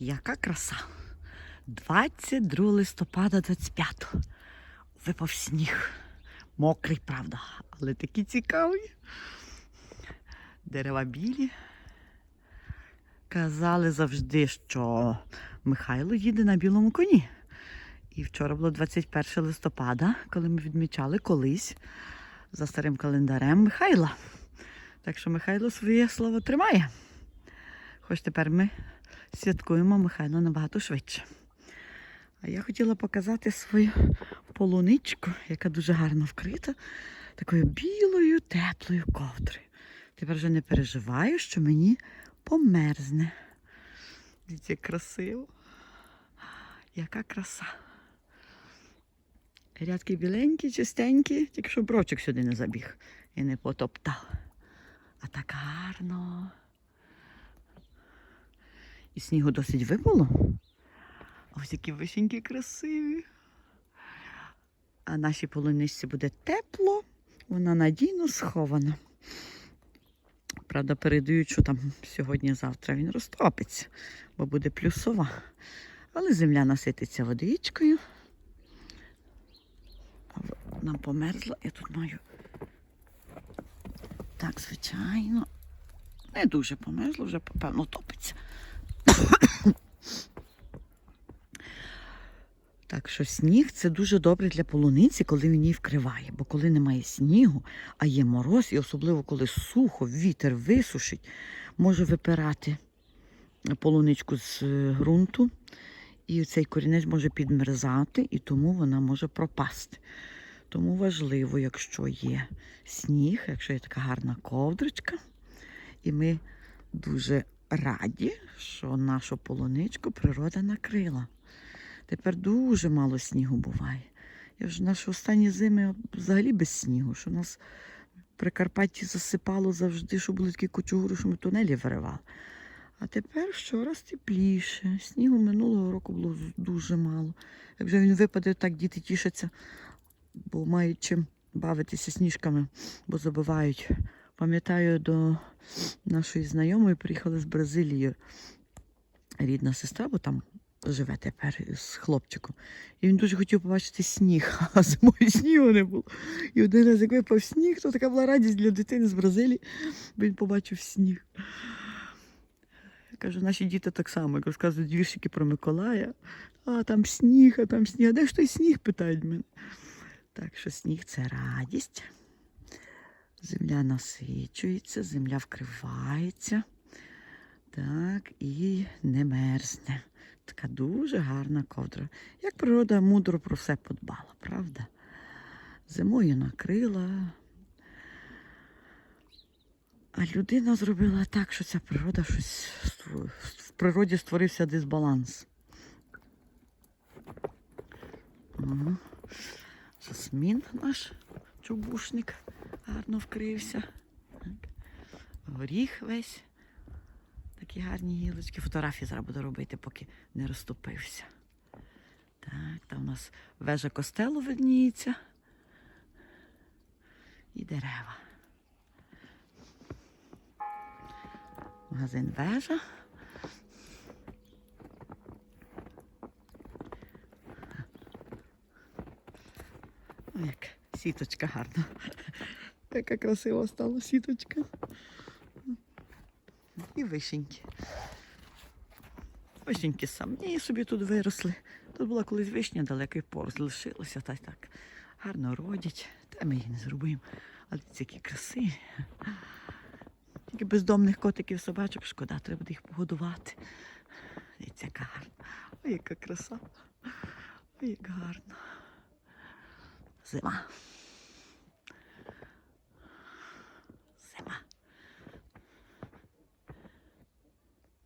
Яка краса! 22 листопада 25 випав сніг. Мокрий, правда, але такий цікавий. Дерева білі. Казали завжди, що Михайло їде на білому коні. І вчора було 21 листопада, коли ми відмічали колись за старим календарем Михайла. Так що Михайло своє слово тримає. Хоч тепер ми святкуємо Михайла набагато швидше. А я хотіла показати свою полуничку, яка дуже гарно вкрита, такою білою, теплою ковдрою. Тепер вже не переживаю, що мені померзне. Дивіться, красиво. Яка краса. Рядки біленькі, чистенькі, тільки що брочок сюди не забіг і не потоптав. А так гарно. І снігу досить випало. Ось які вишеньки красиві. А нашій полуничці буде тепло, вона надійно схована. Правда, передають, що там сьогодні-завтра він розтопиться, бо буде плюсова. Але земля насититься водичкою. Нам померзла, я тут маю. Так, звичайно. Не дуже померзло, вже попевно топиться. Так що сніг це дуже добре для полуниці, коли він її вкриває. Бо коли немає снігу, а є мороз, і особливо коли сухо, вітер висушить, може випирати полуничку з е, ґрунту, і цей корінець може підмерзати, і тому вона може пропасти. Тому важливо, якщо є сніг, якщо є така гарна ковдричка, і ми дуже раді, що нашу полуничку природа накрила. Тепер дуже мало снігу буває. Я вже наші останні зими взагалі без снігу, що нас в Прикарпатті засипало завжди, що були такі кучугури, що ми тунелі виривали. А тепер щораз тепліше. Снігу минулого року було дуже мало. Як вже він випаде, так діти тішаться, бо мають чим бавитися сніжками, бо забивають. Пам'ятаю, до нашої знайомої приїхали з Бразилії рідна сестра, бо там живе тепер з хлопчиком. І він дуже хотів побачити сніг, а зимою снігу не було. І один раз, як випав сніг, то така була радість для дитини з Бразилії, бо він побачив сніг. Кажу, наші діти так само, як розказують віршики про Миколая. А там сніг, а там сніг. А де ж той сніг? питають мене. Так що сніг це радість. Земля насичується, земля вкривається. Так, і не мерзне. Така дуже гарна ковдра. Як природа мудро про все подбала, правда? Зимою накрила. А людина зробила так, що ця природа щось в природі створився дисбаланс. Ага. Жасмін наш чубушник гарно вкрився. Горіх весь. Такі гарні гілочки. Фотографії зараз буду робити, поки не розтопився. Так, там у нас вежа костелу видніється. І дерева. Магазин вежа. О, як сіточка гарна. Яка красива стала сіточка. І вишеньки. Вишеньки самі собі тут виросли. Тут була колись вишня далеко і поруч лишилося, та так гарно родять. Та ми їх не зробимо. Але ці які красиві. Тільки бездомних котиків собачок шкода, треба буде їх погодувати. Дивіться, яка гарна. Ой, яка краса. Ой, як гарно. Зима.